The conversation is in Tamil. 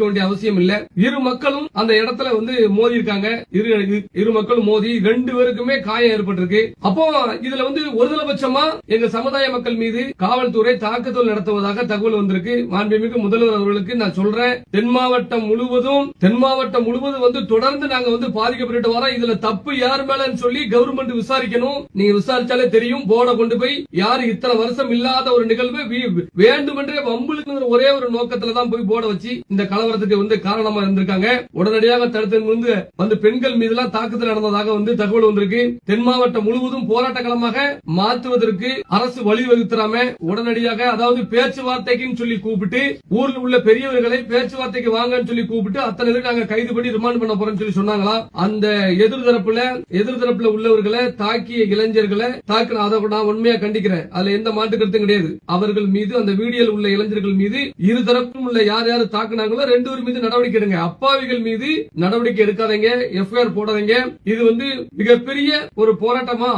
வேண்டிய அவசியம் இல்ல. இரு மக்களும் அந்த இடத்துல வந்து மோதி இருக்காங்க. இரு இரு மக்களும் மோதி ரெண்டு பேருக்குமே காயம் ஏற்பட்டிருக்கு. அப்போ இதுல வந்து ஒருதலைபட்சமா எங்க சமுதாய மக்கள் மீது காவல்துறை தாக்குதல் நடத்துவதாக தகவல் வந்திருக்கு. மாண்புமிகு முதல்வர் அவர்களுக்கு நான் சொல்றேன். தென் மாவட்டம் முழுவதும் தென் மாவட்டம் முழுவதும் வந்து தொடர்ந்து நாங்க வந்து பாதிக்கப்பட்டு வரோம். இதுல தப்பு யார் மேலன்னு சொல்லி கவர்மெண்ட் விசாரிக்கணும். நீங்க விசாரிச்சாலே தெரியும். போர்டை கொண்டு போய் யாரு இத்தனை வருஷம் இல்லாத ஒரு நிகழ்வு வேண்டுமென்றே வம்புலுக்குங்கிற ஒரே ஒரு நோக்கத்துல தான் போய் போர்டை வச்சு இந்த கலவரத்துக்கு வந்து காரணமா இருந்திருக்காங்க. உடனடியாக தடுத்து வந்து வந்து பெண்கள் மீது எல்லாம் தாக்குதல் நடந்ததாக வந்து தகவல் வந்திருக்கு. தென் மாவட்டம் முழுவதும் போராட்ட களமாக மாற்றுவதற்கு அரசு வழிவகுத்துறாம உடனடியாக அதாவது பேச்சுவார்த்தைக்குன்னு சொல்லி கூப்பிட்டு ஊரில் உள்ள பெரியவர்களை பேச்சுவார்த்தைக்கு வாங்கன்னு சொல்லி கூப்பிட்டு அத்தனை பேருக்கு நாங்க கைது பண்ணி ரிமாண்ட் பண்ண போறோம்னு சொல்லி சொன்னாங்களா? அந்த எதிர்தரப்புல எதிர்தரப்புல உள்ளவர்களை தாக்கிய இளைஞர்களை தாக்கின அதை நான் உண்மையா கண்டிக்கிறேன். அதுல எந்த மாட்டு கருத்தும் கிடையாது. அவர்கள் மீது அந்த வீடியோல உள்ள இளைஞர்கள் மீது இருதரப்பும் உள்ள யார் யார் தாக்குனாங்களோ ரெண்டு பேர் மீது நடவடிக்கை எடுங்க. அப்பாவிகள் மீது நடவடிக்கை எடுக்காதீங்க. எஃப்ஐஆர் போடாதீங்க. இது வந்து மிகப்பெரிய ஒரு போராட்டமா